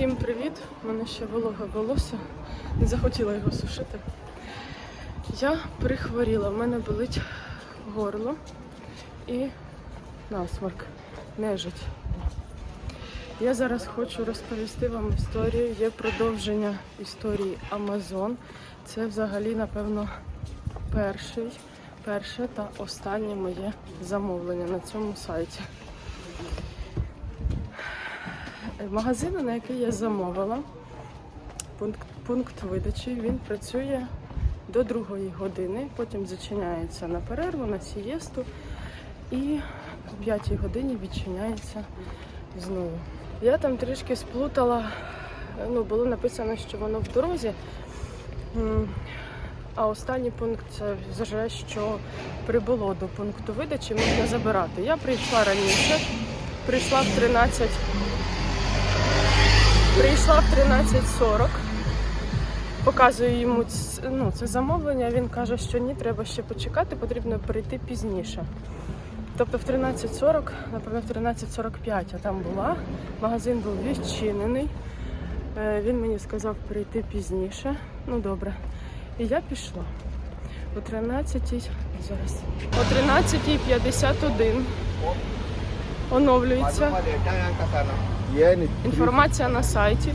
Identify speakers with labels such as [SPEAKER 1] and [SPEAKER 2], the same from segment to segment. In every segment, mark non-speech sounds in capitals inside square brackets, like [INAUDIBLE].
[SPEAKER 1] Всім привіт! У мене ще вологе волосся. Не захотіла його сушити. Я прихворіла, в мене болить горло і насморк, нежить. Я зараз хочу розповісти вам історію. Є продовження історії Амазон. Це взагалі, напевно, перший, перше та останнє моє замовлення на цьому сайті. Магазин, на який я замовила, пункт, пункт видачі, він працює до другої години, потім зачиняється на перерву, на сієсту і о п'ятій годині відчиняється знову. Я там трішки сплутала, ну, було написано, що воно в дорозі. А останній пункт це вже що прибуло до пункту видачі, можна забирати. Я прийшла раніше, прийшла в 13 Прийшла в 13.40, показую йому ну, це замовлення. Він каже, що ні, треба ще почекати, потрібно прийти пізніше. Тобто в 13.40, напевно, в 13.45 я там була. Магазин був відчинений. Е, Він мені сказав прийти пізніше. Ну добре. І я пішла. О 13 зараз. О 13.51 оновлюється інформація на сайті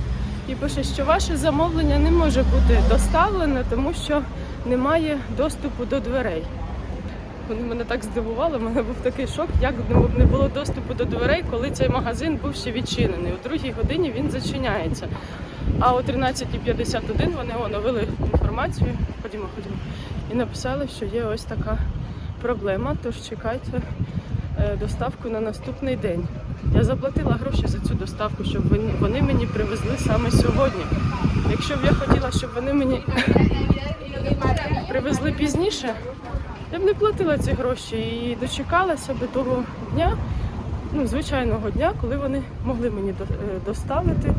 [SPEAKER 1] і пише, що ваше замовлення не може бути доставлене, тому що немає доступу до дверей. Вони мене так здивували, в мене був такий шок, як не- було доступу до дверей, коли цей магазин був ще відчинений. У другій годині він зачиняється. А о 13.51 вони оновили інформацію. Ходімо, ходімо. І написали, що є ось така проблема, тож чекайте доставку на наступний день. Я заплатила гроші за цю доставку, щоб вони, мені привезли саме сьогодні. Якщо б я хотіла, щоб вони мені привезли пізніше, я б не платила ці гроші і дочекалася би того дня, ну, звичайного дня, коли вони могли мені е, доставити е,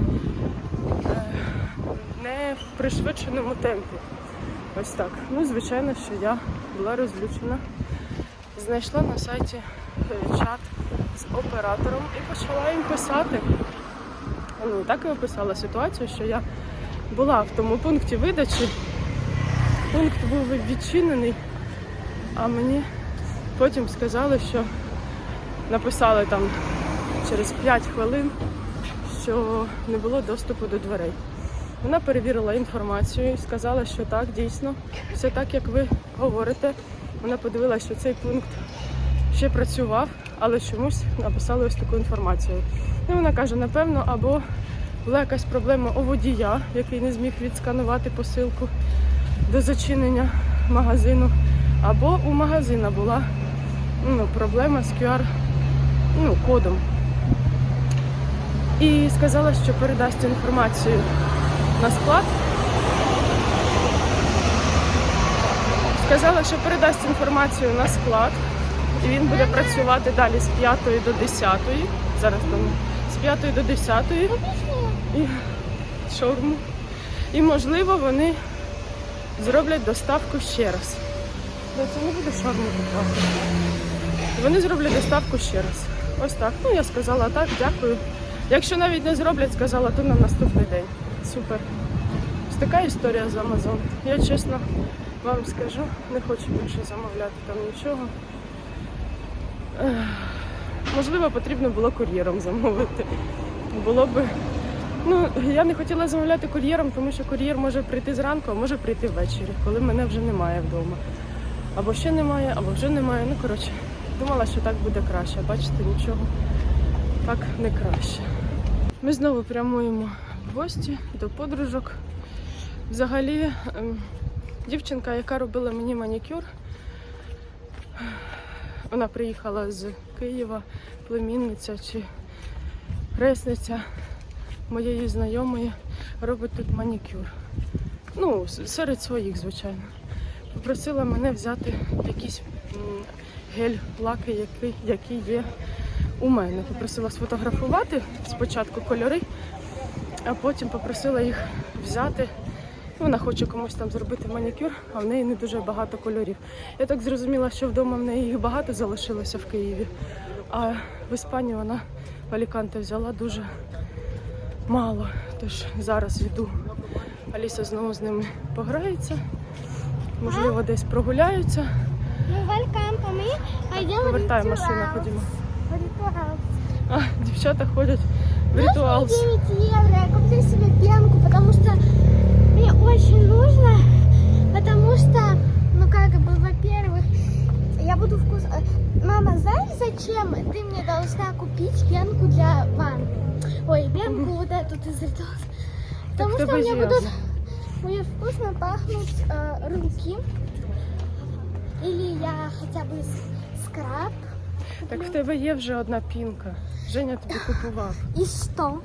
[SPEAKER 1] не в пришвидшеному темпі. Ось так. Ну, звичайно, що я була розлючена. Знайшла на сайті е, чат з оператором і почала їм писати. Ну, так і описала ситуацію, що я була в тому пункті видачі. Пункт був відчинений, а мені потім сказали, що написали там через 5 хвилин, що не було доступу до дверей. Вона перевірила інформацію і сказала, що так, дійсно, все так, як ви говорите. Вона подивилася, що цей пункт ще працював, але чомусь написали ось таку інформацію. І вона каже, напевно, або була якась проблема у водія, який не зміг відсканувати посилку до зачинення магазину, або у магазина була ну, проблема з QR ну, кодом. І сказала, що передасть інформацію на склад. Сказала, що передасть інформацію на склад, і він буде працювати далі з 5 до 10. Зараз там з 5 до 10 і шаурму. І можливо вони зроблять доставку ще раз. Ну, Це не буде шаурму купувати. Вони зроблять доставку ще раз. Ось так. Ну я сказала так, дякую. Якщо навіть не зроблять, сказала, то на наступний день. Супер. Ось така історія з Amazon. Я чесно вам скажу, не хочу більше замовляти там нічого. Можливо, потрібно було кур'єром замовити. Було би. Ну, я не хотіла замовляти кур'єром, тому що кур'єр може прийти зранку, а може прийти ввечері, коли мене вже немає вдома. Або ще немає, або вже немає. Ну, коротше, думала, що так буде краще. Бачите, нічого так не краще. Ми знову прямуємо в гості до подружок. Взагалі, ем, дівчинка, яка робила мені манікюр, вона приїхала з Києва, племінниця чи хресниця моєї знайомої, робить тут манікюр. Ну, серед своїх, звичайно. Попросила мене взяти якісь гель-лаки, які, які є у мене. Попросила сфотографувати спочатку кольори, а потім попросила їх взяти. Вона хоче комусь там зробити манікюр, а в неї не дуже багато кольорів. Я так зрозуміла, що вдома в неї їх багато залишилося в Києві, а в Іспанії вона в Аліканте взяла дуже мало. Тож зараз йду. Аліса знову з ними пограється. Можливо, десь прогуляються.
[SPEAKER 2] Ну.
[SPEAKER 1] Повертай машину, ходімо. А, дівчата ходять в ритуал.
[SPEAKER 2] 9 евро. Я куплю себе пенку, что мне очень нужно. Потому что, ну как бы, во-первых, я буду вкус... э, Мама, знаешь, зачем ты мне должна купить пенку для ванны? Ой, пенку вот эту из ритуала. Потому
[SPEAKER 1] в
[SPEAKER 2] что
[SPEAKER 1] тебе
[SPEAKER 2] мне
[SPEAKER 1] є
[SPEAKER 2] будут,
[SPEAKER 1] одна.
[SPEAKER 2] будет вкусно пахнуть э, руки. Или я хотя бы с- скраб.
[SPEAKER 1] Так в тебе є вже одна пінка. Женя тобі купував.
[SPEAKER 2] И что?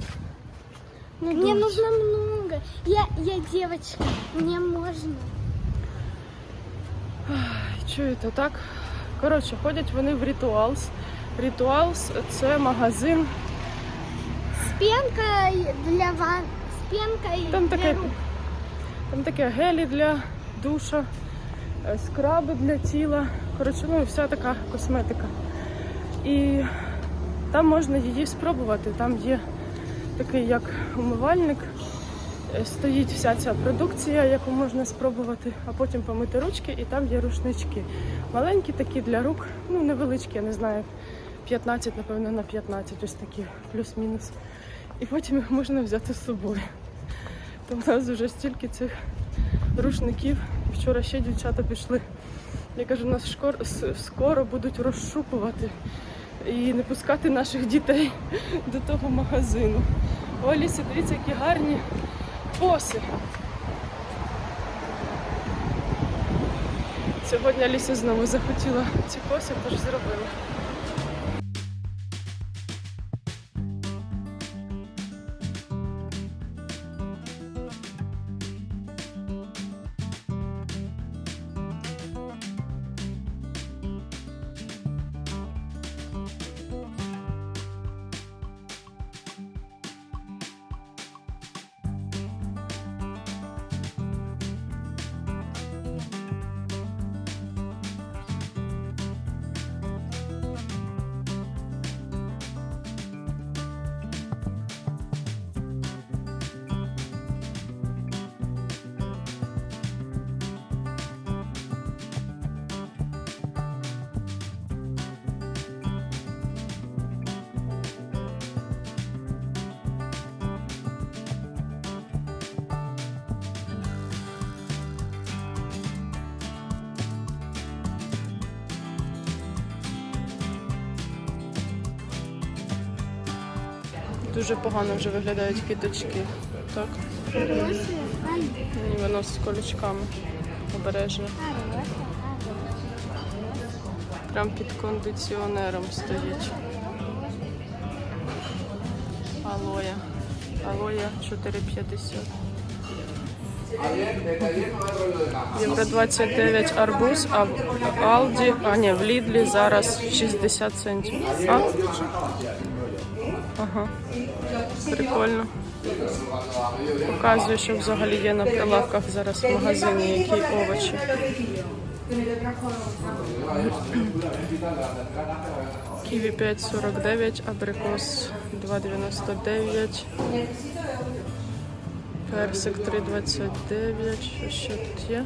[SPEAKER 1] Ну,
[SPEAKER 2] Мне
[SPEAKER 1] дочь.
[SPEAKER 2] нужно много. Я, я девочка, мне можно.
[SPEAKER 1] Чуєте, так? Коротше, ходять вони в Ритуалс. Ритуалс це магазин.
[SPEAKER 2] С пенкой для ван, с пенкой
[SPEAKER 1] Там
[SPEAKER 2] для
[SPEAKER 1] таке,
[SPEAKER 2] рук.
[SPEAKER 1] там таке гелі для душа, е, скраби для тіла. Коротше, ну і вся така косметика. І там можна її спробувати. Там є такий як умивальник. Е, Стоїть вся ця продукція, яку можна спробувати, а потім помити ручки, і там є рушнички. Маленькі такі для рук, ну невеличкі, я не знаю, 15, напевно, на 15, ось такі, плюс-мінус. І потім їх можна взяти з собою. То в нас вже стільки цих рушників. Вчора ще дівчата пішли. Я кажу, нас скоро будуть розшукувати і не пускати наших дітей до того магазину. О, Алісі, дивіться, які гарні коси. Сьогодні Ліся знову захотіла ці коси, тож зробила. Дуже погано вже виглядають квіточки. Так,
[SPEAKER 2] Хорошая,
[SPEAKER 1] і воно з колючками обережно. Прям під кондиціонером стоїть. Алоя. Алоя 4,50. Євро 29 арбуз, а в Алді, а ні, в Лідлі зараз 60 центів. А? Ага. Прикольно. Показую, що взагалі є на прилавках зараз в магазині, які овочі. Ківі 5,49, абрикос 2,99, персик 3,29, що ще тут є?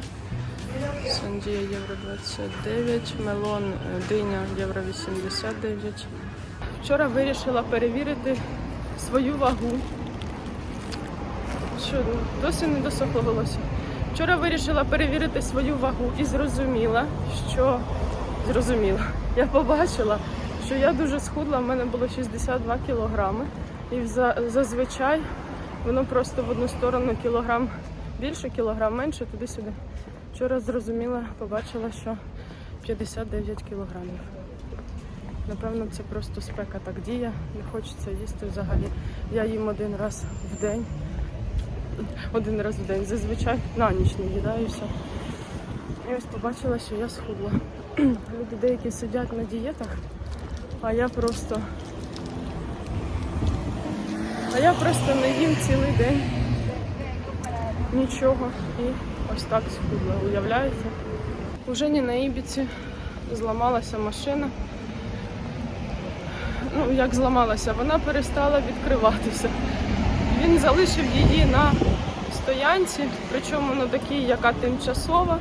[SPEAKER 1] Сандія євро 29, мелон, диня євро 89. Вчора вирішила перевірити свою вагу. Що, досі не досохло волосся. Вчора вирішила перевірити свою вагу і зрозуміла, що зрозуміла. Я побачила, що я дуже схудла, в мене було 62 кілограми. І за- зазвичай воно просто в одну сторону кілограм більше, кілограм менше, туди-сюди. Вчора зрозуміла, побачила, що 59 кілограмів. Напевно, це просто спека так діє. Не хочеться їсти взагалі. Я їм один раз в день. Один раз в день. Зазвичай на ніч не їдаюся. І ось побачила, що я схудла. [CLEARS THROAT] Люди деякі сидять на дієтах, а я просто. А я просто не їм цілий день. Нічого. І ось так схудла. Уявляєте? У Жені на Ібіці зламалася машина. Ну, як зламалася, вона перестала відкриватися. він залишив її на стоянці, причому на такій, яка тимчасова.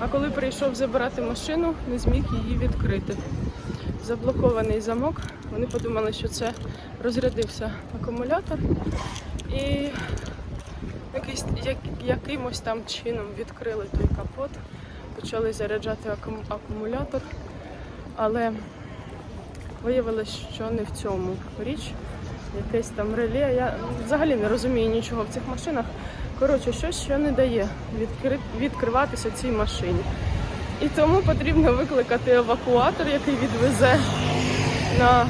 [SPEAKER 1] А коли прийшов забирати машину, не зміг її відкрити. Заблокований замок. Вони подумали, що це розрядився акумулятор. І якийсь, як, якимось там чином відкрили той капот, почали заряджати акум- акумулятор, але виявилось, що не в цьому річ. Якесь там реле. Я взагалі не розумію нічого в цих машинах. Коротше, щось що не дає відкри... відкриватися цій машині. І тому потрібно викликати евакуатор, який відвезе на,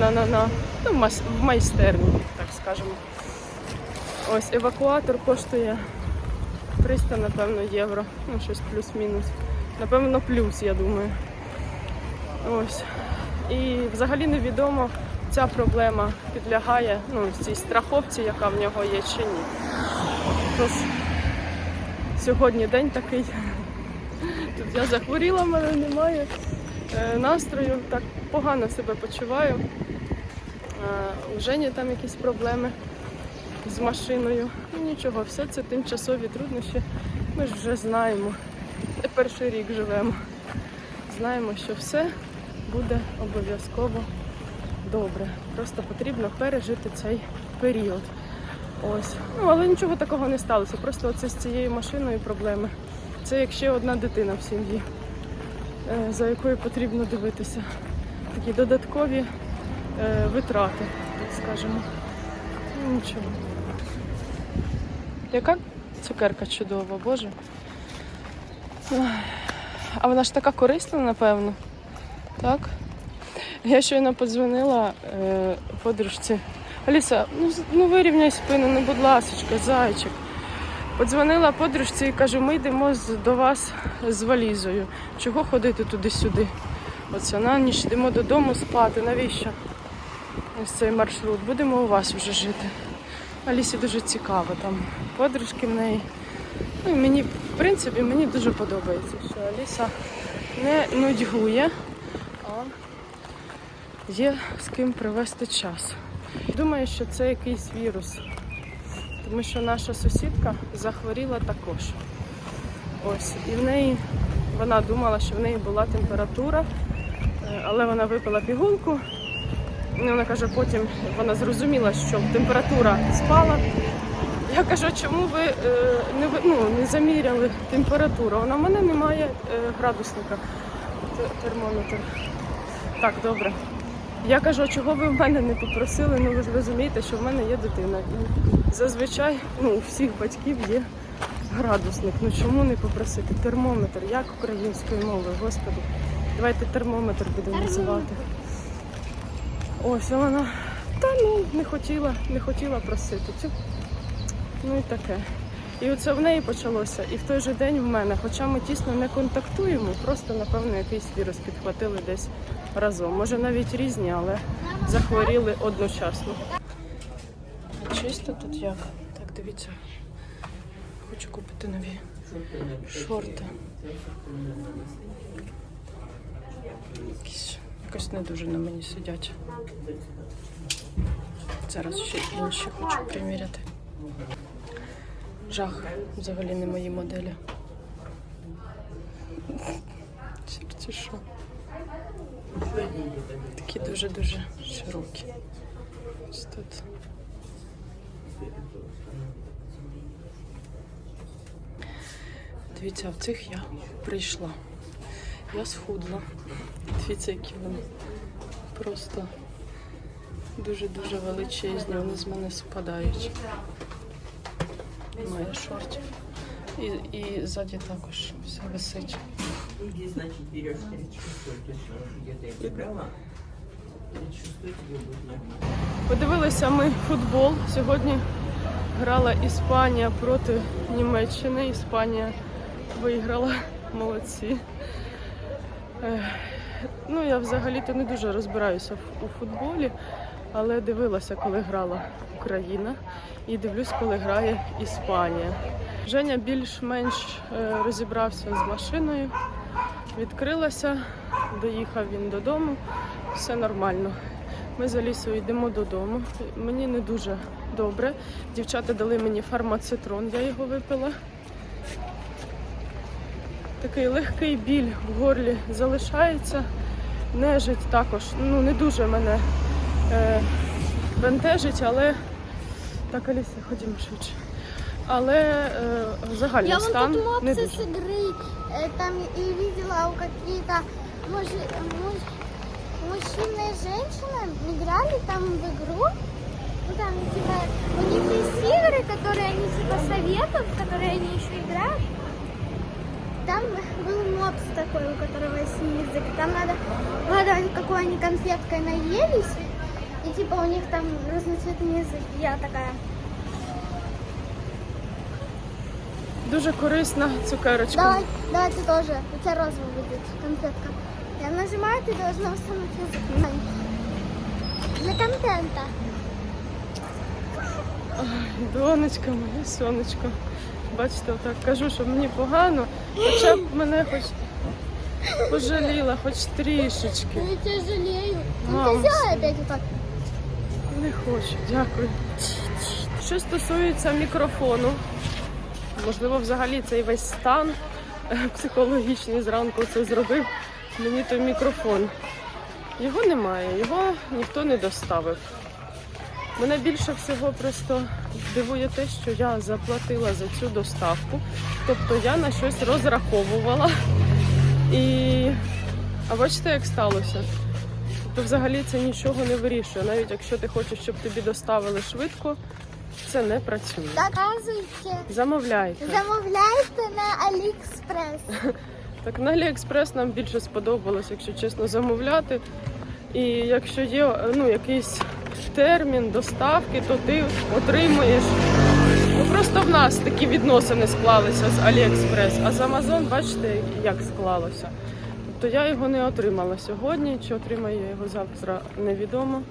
[SPEAKER 1] на, на, на ну, в майстерню, так скажемо. Ось евакуатор коштує 300, напевно, євро. Ну, щось плюс-мінус. Напевно, плюс, я думаю. Ось. І взагалі невідомо, ця проблема підлягає ну, цій страховці, яка в нього є чи ні. Тож сьогодні день такий. Тут я захворіла, в мене немає е, настрою, так погано себе почуваю. Е, У Жені там якісь проблеми з машиною. Ну нічого, все це тимчасові труднощі. Ми ж вже знаємо. Не перший рік живемо. Знаємо, що все буде обов'язково добре. Просто потрібно пережити цей період. Ось. Ну, але нічого такого не сталося. Просто оце з цією машиною проблеми. Це як ще одна дитина в сім'ї, е, за якою потрібно дивитися. Такі додаткові е, витрати, так скажемо. Ну, нічого. Яка цукерка чудова, Боже. А вона ж така корисна, напевно. Так? Я щойно подзвонила е, подружці. Аліса, ну, ну вирівняй спину, ну будь ласочка, зайчик. Подзвонила подружці і кажу, ми йдемо до вас з валізою. Чого ходити туди-сюди? Оце на ніч йдемо додому спати. Навіщо? Ось цей маршрут. Будемо у вас вже жити. Алісі дуже цікаво там. Подружки в неї. Ну, мені, в принципі, мені дуже подобається, що Аліса не нудьгує, є з ким провести час. Думаю, що це якийсь вірус, тому що наша сусідка захворіла також. Ось, і в неї вона думала, що в неї була температура, е, але вона випила пігулку. І вона каже, потім вона зрозуміла, що температура спала. Я кажу, чому ви е, не, ну, не заміряли температуру? Вона в мене немає е, градусника, термометр. Так, добре. Я кажу, а чого ви в мене не попросили? Ну ви ж розумієте, що в мене є дитина. І зазвичай ну, у всіх батьків є градусник. Ну чому не попросити? Термометр, як українською мовою, господи. Давайте термометр будемо називати. Ось вона. Та ну не хотіла, не хотіла просити. Цю Ну і таке. І оце в неї почалося, і в той же день в мене, хоча ми тісно не контактуємо, просто, напевно, якийсь вірус підхватили десь разом. Може навіть різні, але захворіли одночасно. Чисто тут як? Так, дивіться. Хочу купити нові шорти. Якісь, якось не дуже на мені сидять. Зараз ще інші хочу приміряти. Жах, взагалі не мої моделі. Це що? Такі дуже-дуже широкі. Ось тут. Дивіться, в цих я прийшла. Я схудла. Дивіться, які вони просто дуже-дуже величезні. Вони з мене спадають. Немає шортів. І, і ззаді також все висить.
[SPEAKER 3] Где, значит, берешь 36 точно, где ты это брала? 36 тебе будет нормально.
[SPEAKER 1] Подивилися ми футбол. Сьогодні грала Іспанія проти Німеччини. Іспанія виграла. Молодці. Ну, я взагалі-то не дуже розбираюся у футболі, але дивилася, коли грала Україна, і дивлюсь, коли грає Іспанія. Женя більш-менш е, розібрався з машиною, відкрилася, доїхав він додому, все нормально. Ми з Алісою йдемо додому. Мені не дуже добре. Дівчата дали мені фармацитрон, я його випила. Такий легкий біль в горлі залишається. Нежить також. Ну, не дуже мене е, бентежить, але так, Аліса, ходімо швидше Але е, загальний
[SPEAKER 2] Я вон
[SPEAKER 1] стан
[SPEAKER 2] тут
[SPEAKER 1] не
[SPEAKER 2] мопсы
[SPEAKER 1] дуже.
[SPEAKER 2] с игры э, там и видела у какие-то мужи- муж- мужчина и женщина играли там в игру. Ну там типа у них есть игры, которые они типа советуют, в которые они еще играют. Там был мопс такой, у которого синий язык. Там надо угадать, какой они конфеткой наелись. И типа у них там разноцветный язык. Я такая.
[SPEAKER 1] Дуже корисна цукерочка.
[SPEAKER 2] Давай, давай ты тоже. У тебя розовый будет конфетка. Я нажимаю, ты должна установить язык. На. Для контента.
[SPEAKER 1] Донечка моя, сонечко. Бачите, отак кажу, що мені погано, хоча б мене хоч пожаліла, хоч трішечки.
[SPEAKER 2] Я тебя жалею. Ну
[SPEAKER 1] Мам.
[SPEAKER 2] ты сделай опять вот так.
[SPEAKER 1] Не хочу, дякую. Що стосується мікрофону, можливо, взагалі цей весь стан е, психологічний зранку це зробив мені той мікрофон. Його немає, його ніхто не доставив. Мене більше всього просто дивує те, що я заплатила за цю доставку. Тобто я на щось розраховувала. І а бачите, як сталося? Тобто взагалі це нічого не вирішує. Навіть якщо ти хочеш, щоб тобі доставили швидко, це не працює.
[SPEAKER 2] Доказывайте.
[SPEAKER 1] Замовляйте.
[SPEAKER 2] Замовляйте на Алиэкспресс. [LAUGHS]
[SPEAKER 1] Так на Аліекспрес нам більше сподобалось, якщо чесно, замовляти. І якщо є ну, якийсь термін доставки, то ти отримуєш. Ну, просто в нас такі відносини склалися з Аліекспрес, а з Амазон, бачите, як склалося. Тобто я його не отримала сьогодні, чи отримаю я його завтра, невідомо.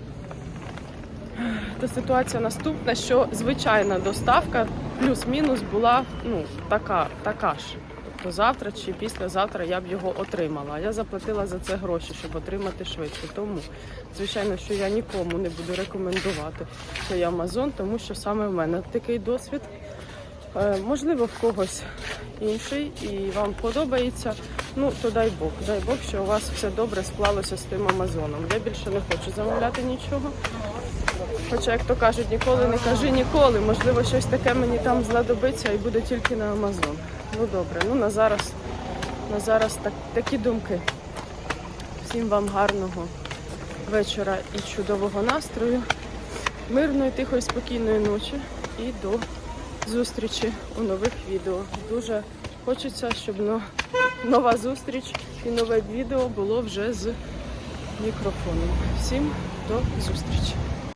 [SPEAKER 1] То ситуація наступна, що звичайна доставка плюс-мінус була ну, така, така ж. Тобто завтра чи післязавтра я б його отримала. Я заплатила за це гроші, щоб отримати швидше. Тому, звичайно, що я нікому не буду рекомендувати цей Амазон, тому що саме в мене такий досвід. Е, Можливо, в когось інший і вам подобається. Ну, то дай Бог. Дай Бог, що у вас все добре склалося з тим Амазоном. Я більше не хочу замовляти нічого. Хоча, як то кажуть, ніколи не кажи ніколи. Можливо, щось таке мені там знадобиться і буде тільки на Амазон. Ну добре, ну на зараз, на зараз так, такі думки. Всім вам гарного вечора і чудового настрою, мирної, тихої, спокійної ночі і до зустрічі у нових відео. Дуже хочеться, щоб нова зустріч і нове відео було вже з мікрофоном. Всім до зустрічі!